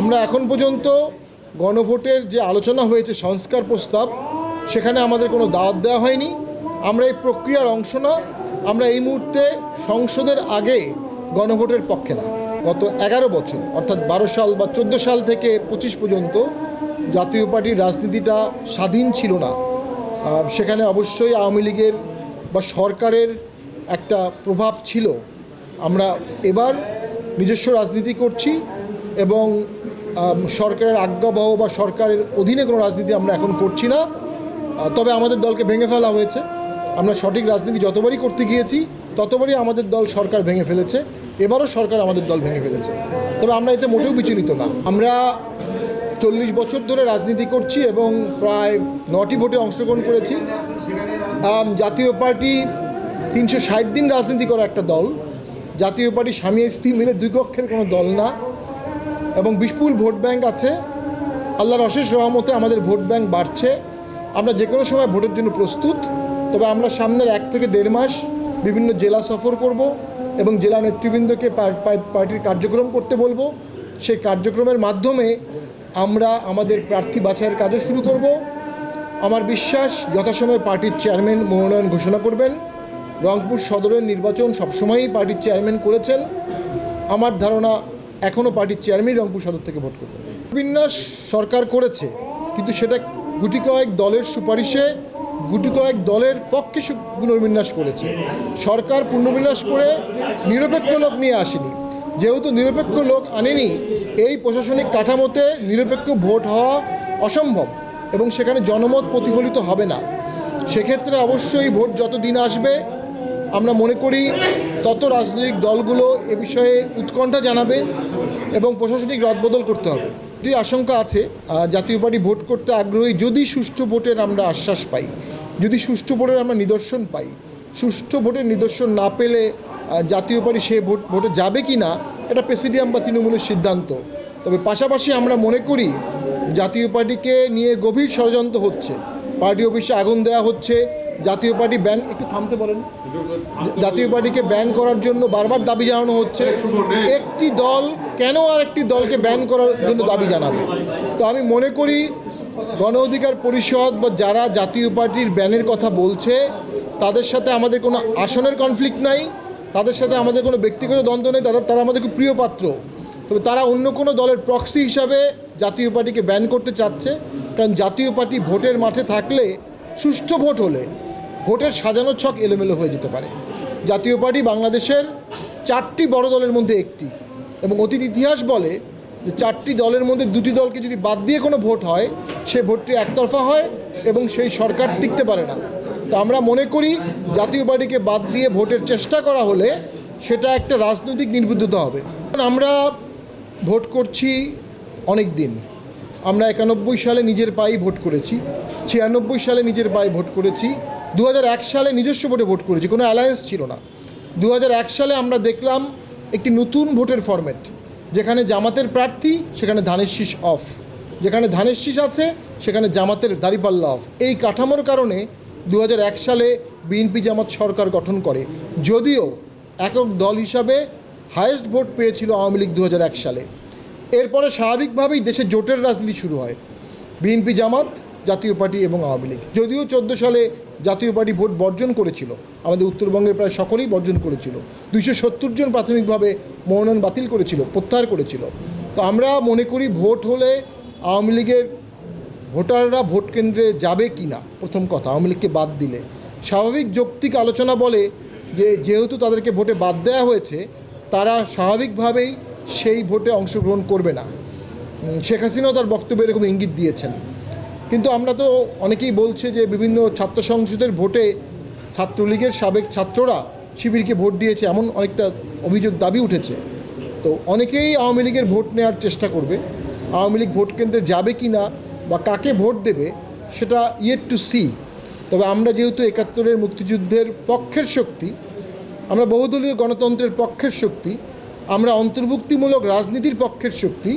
আমরা এখন পর্যন্ত গণভোটের যে আলোচনা হয়েছে, সংস্কার প্রস্তাব, সেখানে আমাদের কোনো দাওয়াত দেওয়া হয়নি। আমরা এই প্রক্রিয়ার অংশ না। আমরা এই মুহূর্তে সংসদের আগে গণভোটের পক্ষে না। গত এগারো বছর, অর্থাৎ বারো সাল বা চোদ্দ সাল থেকে পঁচিশ পর্যন্ত জাতীয় পার্টির রাজনীতিটা স্বাধীন ছিল না। সেখানে অবশ্যই আওয়ামী লীগের বা সরকারের একটা প্রভাব ছিল। আমরা এবার নিজস্ব রাজনীতি করছি। এবং সরকারের আজ্ঞাবহ বা সরকারের অধীনে কোনো রাজনীতি আমরা এখন করছি না। তবে আমাদের দলকে ভেঙে ফেলা হয়েছে। আমরা সঠিক রাজনীতি যতবারই করতে গিয়েছি, ততবারই আমাদের দল সরকার ভেঙে ফেলেছে। এবারও সরকার আমাদের দল ভেঙে ফেলেছে। তবে আমরা এতে মোটেও বিচলিত না। আমরা চল্লিশ বছর ধরে রাজনীতি করছি এবং প্রায় নটি ভোটে অংশগ্রহণ করেছি। জাতীয় পার্টি তিনশো ষাট দিন রাজনীতি করা একটা দল। জাতীয় পার্টি স্বামী স্ত্রী মিলে দুই কক্ষের কোনো দল না। এবং বিপুল ভোট ব্যাংক আছে। আল্লাহর অশেষ রহমতে আমাদের ভোট ব্যাংক বাড়ছে। আমরা যে কোনো সময় ভোটের জন্য প্রস্তুত, তবে আমরা সামনের এক থেকে দেড় মাস বিভিন্ন জেলা সফর করব এবং জেলা নেতৃবৃন্দকে পার- পার- পার্টির কার্যক্রম করতে বলব। সেই কার্যক্রমের মাধ্যমে আমরা আমাদের প্রার্থী বাছাইয়ের কাজও শুরু করব। আমার বিশ্বাস, যথাসময়ে পার্টির চেয়ারম্যান মনোনয়ন ঘোষণা করবেন। রংপুর সদরের নির্বাচন সবসময়ই পার্টির চেয়ারম্যান করেছেন। আমার ধারণা এখনও পার্টির চেয়ারম্যান রংপুর সদর থেকে ভোট করবে। বিন্যাস সরকার করেছে, কিন্তু সেটা গুটি কয়েক দলের সুপারিশে গুটি কয়েক দলের পক্ষে পুনর্বিন্যাস করেছে। সরকার পুনর্বিন্যাস করে নিরপেক্ষ লোক নিয়ে আসেনি। যেহেতু নিরপেক্ষ লোক আনেনি, এই প্রশাসনিক কাঠামোতে নিরপেক্ষ ভোট হওয়া অসম্ভব এবং সেখানে জনমত প্রতিফলিত হবে না। সেক্ষেত্রে অবশ্যই ভোট যত দিন আসবে আমরা মনে করি তত রাজনৈতিক দলগুলো এ বিষয়ে উৎকণ্ঠা জানাবে এবং প্রশাসনিক রদবদল করতে হবে। এটি আশঙ্কা আছে জাতীয় পার্টি ভোট করতে আগ্রহী যদি সুষ্ঠু ভোটের আমরা আশ্বাস পাই, যদি সুষ্ঠু ভোটের আমরা নিদর্শন পাই, সুষ্ঠু ভোটের নিদর্শন না পেলে জাতীয় পার্টি সে ভোট, ভোটে যাবে কি না, এটা প্রেসিডিয়াম বা তৃণমূলের সিদ্ধান্ত। তবে পাশাপাশি আমরা মনে করি জাতীয় পার্টিকে নিয়ে গভীর ষড়যন্ত্র হচ্ছে। পার্টি অফিসে আগুন দেওয়া হচ্ছে জাতীয় পার্টি ব্যান একটু থামতে বলেন। জাতীয় পার্টিকে ব্যান করার জন্য বারবার দাবি জানানো হচ্ছে। একটি দল কেন আর একটি দলকে ব্যান করার জন্য দাবি জানাবে? তো আমি মনে করি, গণ অধিকার পরিষদ বা যারা জাতীয় পার্টির ব্যানের কথা বলছে, তাদের সাথে আমাদের কোনো আসনের কনফ্লিক্ট নাই, তাদের সাথে আমাদের কোনো ব্যক্তিগত দ্বন্দ্ব নেই, তারা তারা আমাদের খুব প্রিয় পাত্র। তবে তারা অন্য কোনো দলের প্রক্সি হিসাবে জাতীয় পার্টিকে ব্যান করতে চাচ্ছে। কারণ জাতীয় পার্টি ভোটের মাঠে থাকলে সুষ্ঠু ভোট হলে ভোটের সাজানো ছক এলোমেলো হয়ে যেতে পারে। জাতীয় পার্টি বাংলাদেশের চারটি বড় দলের মধ্যে একটি এবং অতীত ইতিহাস বলে যে চারটি দলের মধ্যে দুটি দলকে যদি বাদ দিয়ে কোনো ভোট হয়, সে ভোটটি একতরফা হয় এবং সেই সরকার টিকতে পারে না। তো আমরা মনে করি জাতীয় পার্টিকে বাদ দিয়ে ভোটের চেষ্টা করা হলে সেটা একটা রাজনৈতিক নির্বুদ্ধতা হবে। আমরা ভোট করছি অনেক দিন আমরা একানব্বই সালে নিজের পায়ে ভোট করেছি। ছিয়ানব্বই সালে নিজের পায়ে ভোট করেছি। দু হাজার এক সালে নিজস্ব ভোটে ভোট করেছি, কোনো অ্যালায়েন্স ছিল না। দু হাজার এক সালে আমরা দেখলাম একটি নতুন ভোটের ফরম্যাট যেখানে জামাতের প্রার্থী, সেখানে ধানের শীষ অফ যেখানে ধানের শীষ আছে, সেখানে জামাতের দাঁড়িপাল্লা অফ এই কাঠামোর কারণে দু হাজার এক সালে বিএনপি জামাত সরকার গঠন করে। যদিও একক দল হিসাবে হায়েস্ট ভোট পেয়েছিল আওয়ামী লীগ দু হাজার এক সালে। এরপরে স্বাভাবিকভাবেই দেশে জোটের রাজনীতি শুরু হয়। বিএনপি জামাত জাতীয় পার্টি এবং আওয়ামী লীগ। যদিও চোদ্দ সালে জাতীয় পার্টি ভোট বর্জন করেছিল, আমাদের উত্তরবঙ্গের প্রায় সকলেই বর্জন করেছিল। দুইশো সত্তর জন প্রাথমিকভাবে মনোনয়ন বাতিল করেছিল, প্রত্যাহার করেছিল। তো আমরা মনে করি ভোট হলে আওয়ামী লীগের ভোটাররা ভোট কেন্দ্রে যাবে কি না? প্রথম কথা, আওয়ামী লীগকে বাদ দিলে। স্বাভাবিক যৌক্তিক আলোচনা বলে যে, যেহেতু তাদেরকে ভোটে বাদ দেওয়া হয়েছে, তারা স্বাভাবিকভাবেই সেই ভোটে অংশগ্রহণ করবে না। শেখ হাসিনাও তার বক্তব্যে এরকম ইঙ্গিত দিয়েছেন। কিন্তু আমরা তো অনেকেই বলছে যে বিভিন্ন ছাত্র সংসদের ভোটে ছাত্রলীগের সাবেক ছাত্ররা শিবিরকে ভোট দিয়েছে এমন অনেকটা অভিযোগ দাবি উঠেছে। তো অনেকেই আওয়ামী লীগের ভোট নেওয়ার চেষ্টা করবে। আওয়ামী লীগ ভোট কেন্দ্রে যাবে কি না বা কাকে ভোট দেবে সেটা ইয়েট টু সি তবে আমরা যেহেতু একাত্তরের মুক্তিযুদ্ধের পক্ষের শক্তি, আমরা বহুদলীয় গণতন্ত্রের পক্ষের শক্তি, আমরা অন্তর্ভুক্তিমূলক রাজনীতির পক্ষের শক্তি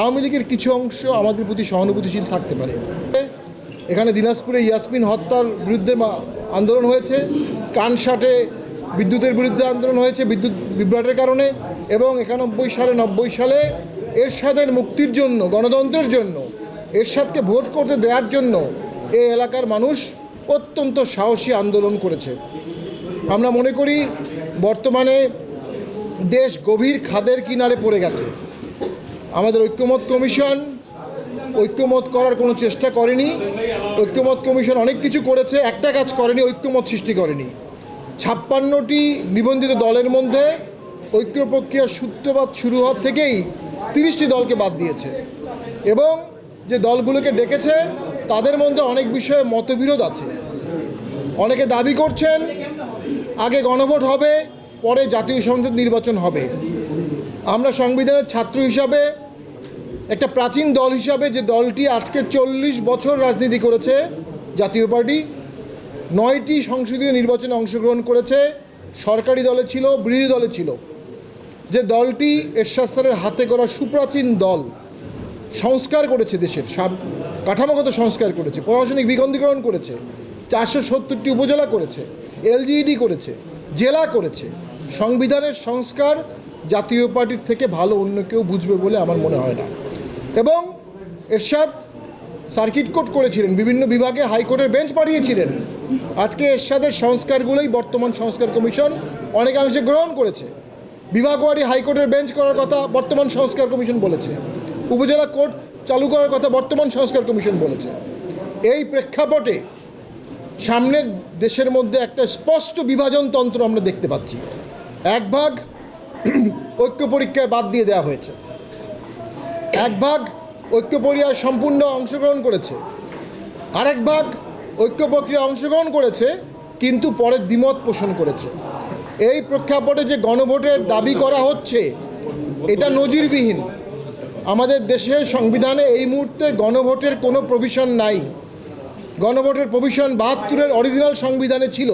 আওয়ামী লীগের কিছু অংশ আমাদের প্রতি সহানুভূতিশীল থাকতে পারে। এখানে দিনাজপুরে ইয়াসমিন হত্যার বিরুদ্ধে আন্দোলন হয়েছে, কানসাটে বিদ্যুতের বিরুদ্ধে আন্দোলন হয়েছে বিদ্যুৎ বিভ্রাটের কারণে এবং একানব্বই সালে, নব্বই সালে এরশাদের মুক্তির জন্য, গণতন্ত্রের জন্য, এরশাদকে ভোট করতে দেওয়ার জন্য এই এলাকার মানুষ অত্যন্ত সাহসী আন্দোলন করেছে। আমরা মনে করি বর্তমানে দেশ গভীর খাদের কিনারে পড়ে গেছে। আমাদের ঐক্যমত কমিশন ঐক্যমত করার কোনো চেষ্টা করেনি। ঐক্যমত কমিশন অনেক কিছু করেছে, একটা কাজ করেনি, ঐক্যমত সৃষ্টি করেনি। ছাপ্পান্নটি নিবন্ধিত দলের মধ্যে ঐক্য প্রক্রিয়ার সূত্রপাত শুরু হওয়ার থেকেই তিরিশটি দলকে বাদ দিয়েছে। এবং যে দলগুলোকে ডেকেছে, তাদের মধ্যে অনেক বিষয়ে মতবিরোধ আছে। অনেকে দাবি করছেন, আগে গণভোট হবে, পরে জাতীয় সংসদ নির্বাচন হবে। আমরা সংবিধানের ছাত্র হিসাবে, একটা প্রাচীন দল হিসাবে যে দলটি আজকে চল্লিশ বছর রাজনীতি করেছে, জাতীয় পার্টি, নয়টি সংসদীয় নির্বাচনে অংশগ্রহণ করেছে, সরকারি দলে ছিল, বিরোধী দলে ছিল। যে দলটি এরশাদ স্যারের হাতে করা সুপ্রাচীন দল সংস্কার করেছে দেশের সাব কাঠামোগত সংস্কার করেছে, প্রশাসনিক বিকেন্দ্রীকরণ করেছে, চারশো সত্তরটি উপজেলা করেছে, এলজিইডি করেছে, জেলা করেছে, সংবিধানের সংস্কার জাতীয় পার্টির থেকে ভালো অন্য কেউ বুঝবে বলে আমার মনে হয় না। এবং এরশাদ সার্কিট কোর্ট করেছিলেন, বিভিন্ন বিভাগে হাইকোর্টের বেঞ্চ পাঠিয়েছিলেন। আজকে এরশাদের সংস্কারগুলোই বর্তমান সংস্কার কমিশন অনেকাংশে গ্রহণ করেছে। বিভাগওয়ারি হাইকোর্টের বেঞ্চ করার কথা বর্তমান সংস্কার কমিশন বলেছে। উপজেলা কোর্ট চালু করার কথা বর্তমান সংস্কার কমিশন বলেছে। এই প্রেক্ষাপটে সামনের দেশের মধ্যে একটা স্পষ্ট বিভাজন তন্ত্র আমরা দেখতে পাচ্ছি। এক ভাগ ঐক্য পরীক্ষায় বাদ দিয়ে দেওয়া হয়েছে। এক ভাগ ঐক্য পরীক্ষায় সম্পূর্ণ অংশগ্রহণ করেছে, আরেক ভাগ ঐক্য প্রক্রিয়ায় অংশগ্রহণ করেছে, কিন্তু পরে দ্বিমত পোষণ করেছে। এই প্রেক্ষাপটে যে গণভোটের দাবি করা হচ্ছে, এটা নজিরবিহীন। আমাদের দেশের সংবিধানে এই মুহূর্তে গণভোটের কোনো প্রভিশন নাই। গণভোটের প্রভিশন বাহাত্তরের অরিজিনাল সংবিধানে ছিল।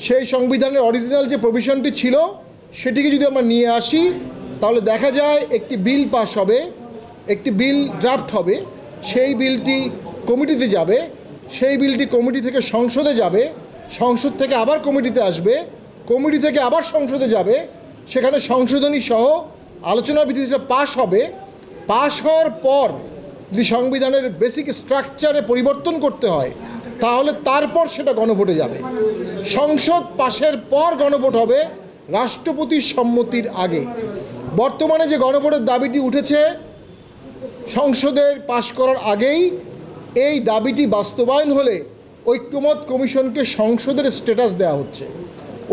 সেই সংবিধানের অরিজিনাল যে প্রভিশনটি ছিল সেটিকে যদি আমরা নিয়ে আসি, তাহলে দেখা যায় একটি বিল পাস হবে, একটি বিল ড্রাফট হবে, সেই বিলটি কমিটিতে যাবে, সেই বিলটি কমিটি থেকে সংসদে যাবে, সংসদ থেকে আবার কমিটিতে আসবে, কমিটি থেকে আবার সংসদে যাবে, সেখানে সংশোধনী সহ আলোচনা ভিত্তিতে পাশ হবে। পাশ হওয়ার পর যদি সংবিধানের বেসিক স্ট্রাকচারে পরিবর্তন করতে হয়, তাহলে তারপর সেটা গণভোটে যাবে। সংসদ পাশের পর গণভোট হবে রাষ্ট্রপতির সম্মতির আগে। বর্তমানে যে গণভোটের দাবিটি উঠেছে, সংসদের পাশ করার আগেই এই দাবিটি বাস্তবায়ন হলে ঐক্যমত কমিশনকে সংসদের স্ট্যাটাস দেওয়া হচ্ছে।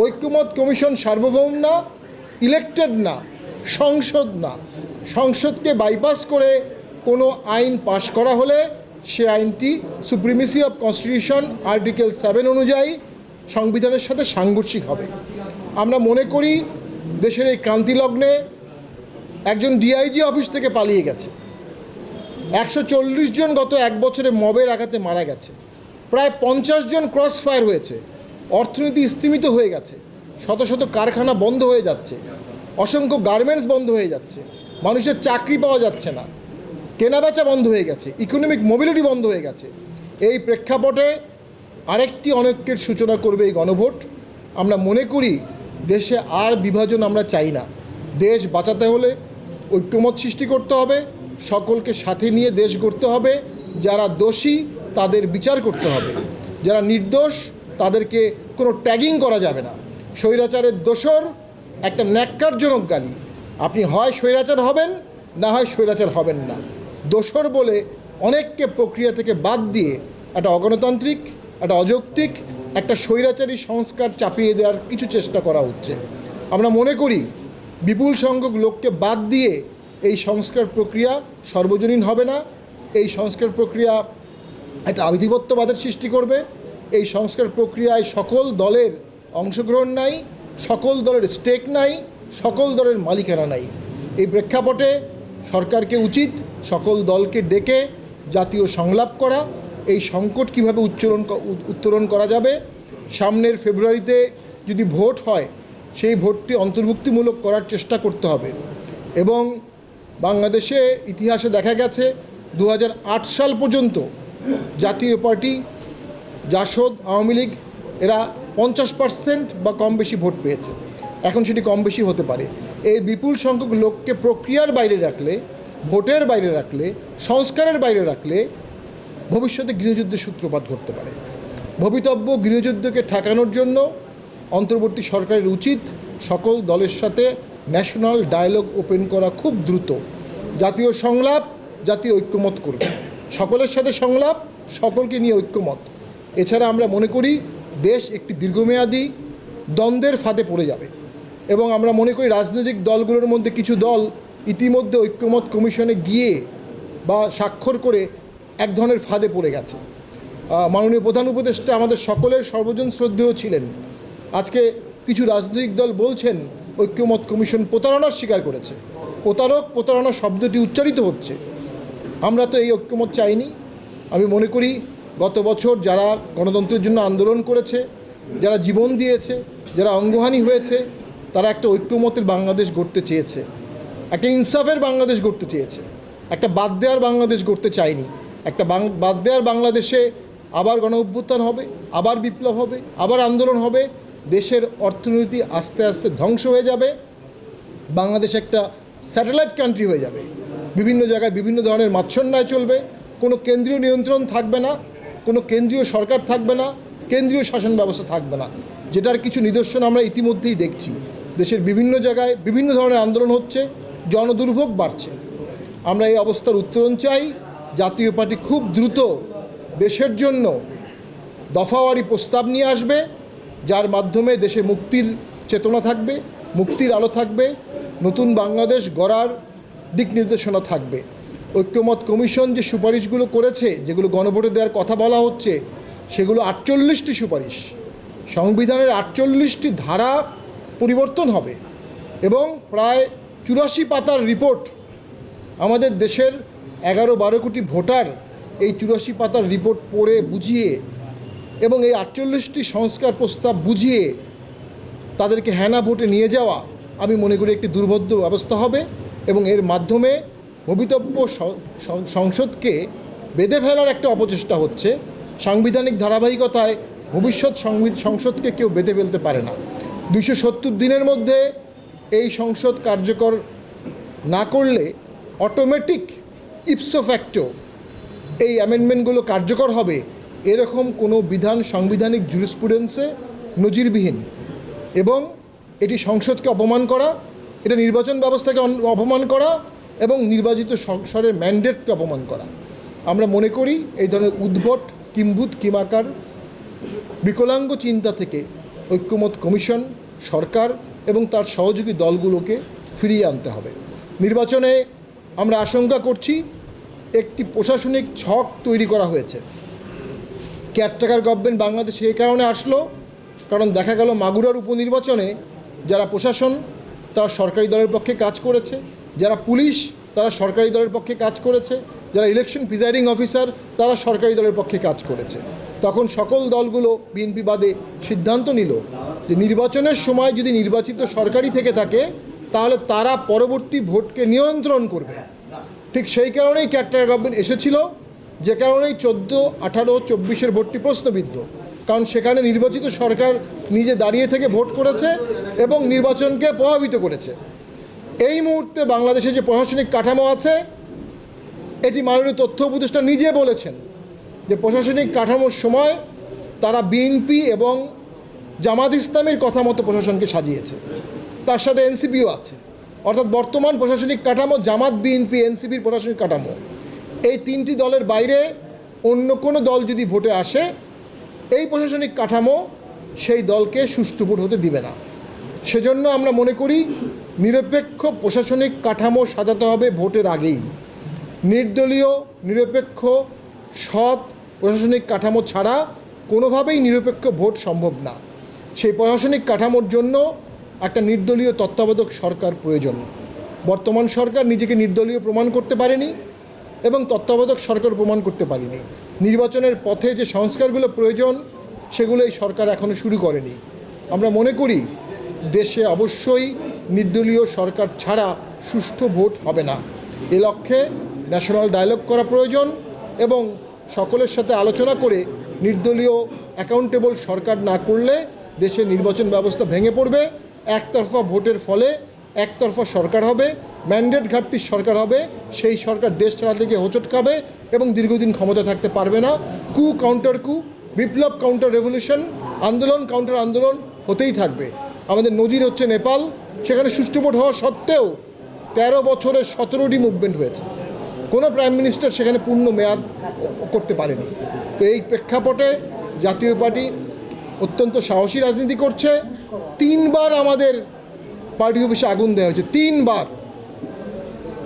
ঐক্যমত কমিশন সার্বভৌম না, ইলেক্টেড না, সংসদ না। সংসদকে বাইপাস করে কোনো আইন পাশ করা হলে সে আইনটি supremacy of constitution article seven অনুযায়ী সংবিধানের সাথে সাংঘর্ষিক হবে। আমরা মনে করি দেশের এই ক্রান্তিলগ্নে একজন ডিআইজি অফিস থেকে পালিয়ে গেছে। একশো চল্লিশ জন গত এক বছরে মবের আঘাতে মারা গেছে। প্রায় পঞ্চাশ জন ক্রস ফায়ার হয়েছে। অর্থনীতি স্তিমিত হয়ে গেছে। শত শত কারখানা বন্ধ হয়ে যাচ্ছে। অসংখ্য গার্মেন্টস বন্ধ হয়ে যাচ্ছে। মানুষের চাকরি পাওয়া যাচ্ছে না। কেনাবেচা বন্ধ হয়ে গেছে। ইকোনমিক মোবিলিটি বন্ধ হয়ে গেছে। এই প্রেক্ষাপটে আরেকটি অনৈক্যের সূচনা করবে এই গণভোট। আমরা মনে করি দেশে আর বিভাজন আমরা চাই না। দেশ বাঁচাতে হলে ঐক্যমত সৃষ্টি করতে হবে, সকলকে সাথে নিয়ে দেশ গড়তে হবে, যারা দোষী তাদের বিচার করতে হবে। যারা নির্দোষ তাদেরকে কোনো ট্যাগিং করা যাবে না। স্বৈরাচারের দোষর একটা ন্যাক্কারজনক গালি। আপনি হয় স্বৈরাচার হবেন, না হয় স্বৈরাচার হবেন না। দোষর বলে অনেককে প্রক্রিয়া থেকে বাদ দিয়ে একটা অগণতান্ত্রিক, একটা অযৌক্তিক একটা স্বৈরাচারী সংস্কার চাপিয়ে দেওয়ার কিছু চেষ্টা করা হচ্ছে। আমরা মনে করি, বিপুল সংখ্যক লোককে বাদ দিয়ে এই সংস্কার প্রক্রিয়া সর্বজনীন হবে না। এই সংস্কার প্রক্রিয়া একটা আধিপত্যবাদের সৃষ্টি করবে। এই সংস্কার প্রক্রিয়ায় সকল দলের অংশগ্রহণ নাই, সকল দলের স্টেক নাই, সকল দলের মালিকানা নাই। এই প্রেক্ষাপটে সরকারকে উচিত সকল দলকে ডেকে জাতীয় সংলাপ করা এই সংকট কীভাবে উচ্চারণ উত্তরণ করা যাবে? সামনের ফেব্রুয়ারিতে যদি ভোট হয়, সেই ভোটটি অন্তর্ভুক্তিমূলক করার চেষ্টা করতে হবে। এবং বাংলাদেশে ইতিহাসে দেখা গেছে দু হাজার আট সাল পর্যন্ত জাতীয় পার্টি, জাসদ, আওয়ামী লীগ, এরা পঞ্চাশ পার্সেন্ট বা কম বেশি ভোট পেয়েছে। এখন সেটি কম বেশি হতে পারে। এই বিপুল সংখ্যক লোককে প্রক্রিয়ার বাইরে রাখলে, ভোটের বাইরে রাখলে, সংস্কারের বাইরে রাখলে ভবিষ্যতে গৃহযুদ্ধের সূত্রপাত ঘটতে পারে। ভবিতব্য গৃহযুদ্ধকে ঠেকানোর জন্য অন্তর্বর্তী সরকারের উচিত সকল দলের সাথে ন্যাশনাল ডায়ালগ ওপেন করা খুব দ্রুত। জাতীয় সংলাপ, জাতীয় ঐক্যমত করবে। সকলের সাথে সংলাপ, সকলকে নিয়ে ঐক্যমত। এছাড়া আমরা মনে করি, দেশ একটি দীর্ঘমেয়াদী দ্বন্দ্বের ফাঁদে পড়ে যাবে। এবং আমরা মনে করি, রাজনৈতিক দলগুলোর মধ্যে কিছু দল ইতিমধ্যে ঐক্যমত কমিশনে গিয়ে বা স্বাক্ষর করে এক ধরনের ফাঁদে পড়ে গেছে। মাননীয় প্রধান উপদেষ্টা আমাদের সকলের সর্বজন শ্রদ্ধেয় ছিলেন। আজকে কিছু রাজনৈতিক দল বলছেন, ঐক্যমত কমিশন প্রতারণার স্বীকার করেছে। প্রতারক, প্রতারণা শব্দটি উচ্চারিত হচ্ছে। আমরা তো এই ঐক্যমত চাইনি। আমি মনে করি, গত বছর যারা গণতন্ত্রের জন্য আন্দোলন করেছে, যারা জীবন দিয়েছে, যারা অঙ্গহানি হয়েছে, তারা একটা ঐক্যমতের বাংলাদেশ গড়তে চেয়েছে। একটা ইনসাফের বাংলাদেশ গড়তে চেয়েছে। একটা বাদ দেওয়ার বাংলাদেশ গড়তে চায়নি। একটা বাদ দেওয়ার বাংলাদেশে আবার গণ অভ্যুত্থান হবে, আবার বিপ্লব হবে, আবার আন্দোলন হবে, দেশের অর্থনীতি আস্তে আস্তে ধ্বংস হয়ে যাবে, বাংলাদেশ একটা স্যাটেলাইট কান্ট্রি হয়ে যাবে। বিভিন্ন জায়গায় বিভিন্ন ধরনের মাৎসন্যায় চলবে, কোনো কেন্দ্রীয় নিয়ন্ত্রণ থাকবে না, কোনো কেন্দ্রীয় সরকার থাকবে না, কেন্দ্রীয় শাসন ব্যবস্থা থাকবে না। যেটার কিছু নিদর্শন আমরা ইতিমধ্যেই দেখছি। দেশের বিভিন্ন জায়গায় বিভিন্ন ধরনের আন্দোলন হচ্ছে, জনদুর্ভোগ বাড়ছে। আমরা এই অবস্থার উত্তরণ চাই জাতীয় পার্টি খুব দ্রুত দেশের জন্য দফাওয়ারি প্রস্তাব নিয়ে আসবে, যার মাধ্যমে দেশে মুক্তির চেতনা থাকবে, মুক্তির আলো থাকবে, নতুন বাংলাদেশ গড়ার দিক নির্দেশনা থাকবে। ঐক্যমত কমিশন যে সুপারিশগুলো করেছে, যেগুলো গণভোটে দেওয়ার কথা বলা হচ্ছে, সেগুলো আটচল্লিশটি সুপারিশ। সংবিধানের আটচল্লিশটি ধারা পরিবর্তন হবে এবং প্রায় চুরাশি পাতার রিপোর্ট আমাদের দেশের এগারো বারো কোটি ভোটার এই চুরাশি পাতার রিপোর্ট পড়ে বুঝিয়ে এবং এই আটচল্লিশটি সংস্কার প্রস্তাব বুঝিয়ে তাদেরকে হ্যানা ভোটে নিয়ে যাওয়া, আমি মনে করি একটি দুর্বোধ্য ব্যবস্থা হবে এবং এর মাধ্যমে ভবিতব্য সংসদকে বেঁধে ফেলার একটা অপচেষ্টা হচ্ছে। সাংবিধানিক ধারাবাহিকতায় ভবিষ্যৎ সংসদকে কেউ বেঁধে ফেলতে পারে না। দুইশো সত্তর দিনের মধ্যে এই সংসদ কার্যকর না করলে অটোমেটিক ইপসো ফ্যাক্টো এই অ্যামেন্ডমেন্টগুলো কার্যকর হবে, এরকম কোনো বিধান সাংবিধানিক জুরিসপ্রুডেন্সে নজিরবিহীন। এবং এটি সংসদকে অপমান করা, এটা নির্বাচন ব্যবস্থাকে অপমান করা, এবং নির্বাচিত সংসদের ম্যান্ডেটকে অপমান করা। আমরা মনে করি এই ধরনের উদ্ভট, কিম্ভূত, কিমাকার, বিকলাঙ্গ চিন্তা থেকে ঐক্যমত কমিশন, সরকার এবং তার সহযোগী দলগুলোকে ফিরিয়ে আনতে হবে। নির্বাচনে আমরা আশঙ্কা করছি একটি প্রশাসনিক ছক তৈরি করা হয়েছে। কেয়ারটেকার গভর্নমেন্ট বাংলাদেশে এই কারণে আসলো, কারণ দেখা গেল মাগুরার উপনির্বাচনে যারা প্রশাসন, তারা সরকারি দলের পক্ষে কাজ করেছে, যারা পুলিশ, তারা সরকারি দলের পক্ষে কাজ করেছে, যারা ইলেকশন প্রিজাইডিং অফিসার তারা সরকারি দলের পক্ষে কাজ করেছে। তখন সকল দলগুলো বিএনপি বাদে সিদ্ধান্ত নিল যে নির্বাচনের সময় যদি নির্বাচিত সরকারি থেকে থাকে, তাহলে তারা পরবর্তী ভোটকে নিয়ন্ত্রণ করবে। ঠিক সেই কারণেই ক্যাটার গভর্নমেন্ট এসেছিল, যে কারণেই চোদ্দ, আঠারো, চব্বিশের ভোটটি প্রশ্নবিদ্ধ। কারণ সেখানে নির্বাচিত সরকার নিজে দাঁড়িয়ে থেকে ভোট করেছে এবং নির্বাচনকে প্রভাবিত করেছে। এই মুহূর্তে বাংলাদেশে যে প্রশাসনিক কাঠামো আছে, এটি মাননীয় তথ্য উপদেষ্টা নিজে বলেছেন যে প্রশাসনিক কাঠামোর সময় তারা বিএনপি এবং জামাত ইসলামের কথা মতো প্রশাসনকে সাজিয়েছে। তার সাথে এনসিপিও আছে। অর্থাৎ বর্তমান প্রশাসনিক কাঠামো, জামাত, বিএনপি, এনসিপির প্রশাসনিক কাঠামো। এই তিনটি দলের বাইরে অন্য কোনো দল যদি ভোটে আসে, এই প্রশাসনিক কাঠামো সেই দলকে সুষ্ঠু ভোট হতে দিবে না। সেজন্য আমরা মনে করি, নিরপেক্ষ প্রশাসনিক কাঠামো সাজাতে হবে ভোটের আগেই। নির্দলীয়, নিরপেক্ষ, সৎ প্রশাসনিক কাঠামো ছাড়া কোনোভাবেই নিরপেক্ষ ভোট সম্ভব না। সেই প্রশাসনিক কাঠামোর জন্য একটা নির্দলীয় তত্ত্বাবধায়ক সরকার প্রয়োজন। বর্তমান সরকার নিজেকে নির্দলীয় প্রমাণ করতে পারেনি এবং তত্ত্বাবধায়ক সরকার প্রমাণ করতে পারেনি। নির্বাচনের পথে যে সংস্কারগুলো প্রয়োজন, সেগুলো এই সরকার এখনও শুরু করেনি। আমরা মনে করি, দেশে অবশ্যই নির্দলীয় সরকার ছাড়া সুষ্ঠু ভোট হবে না। এ লক্ষ্যে ন্যাশনাল ডায়ালগ করা প্রয়োজন এবং সকলের সাথে আলোচনা করে নির্দলীয় অ্যাকাউন্টেবল সরকার না করলে দেশের নির্বাচন ব্যবস্থা ভেঙে পড়বে। একতরফা ভোটের ফলে একতরফা সরকার হবে ম্যান্ডেট ঘাটতির সরকার হবে, সেই সরকার দেশ চালাতে গিয়ে হোঁচট খাবে এবং দীর্ঘদিন ক্ষমতা থাকতে পারবে না। কু কাউন্টার কু, বিপ্লব কাউন্টার রেভলিউশন আন্দোলন কাউন্টার আন্দোলন হতেই থাকবে। আমাদের নজির হচ্ছে নেপাল, সেখানে সুষ্ঠু ভোট হওয়া সত্ত্বেও তেরো বছরে সতেরোটি মুভমেন্ট হয়েছে। কোনো প্রাইম মিনিস্টার সেখানে পূর্ণ মেয়াদ করতে পারেনি। তো এই প্রেক্ষাপটে জাতীয় পার্টি অত্যন্ত সাহসী রাজনীতি করছে। তিনবার আমাদের পার্টি অফিসে আগুন দেওয়া হয়েছে, তিনবার।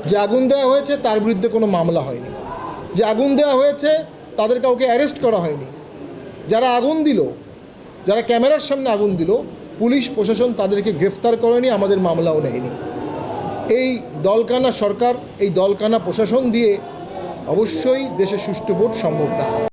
যে আগুন দেওয়া হয়েছে, তার বিরুদ্ধে কোনো মামলা হয়নি। যে আগুন দেওয়া হয়েছে তাদের কাউকে অ্যারেস্ট করা হয়নি। যারা আগুন দিল, যারা ক্যামেরার সামনে আগুন দিল, পুলিশ, প্রশাসন তাদেরকে গ্রেফতার করেনি, আমাদের মামলাও নেয়নি। এই দলকানা সরকার, এই দলকানা প্রশাসন দিয়ে অবশ্যই দেশে সুষ্ঠু ভোট সম্ভব না।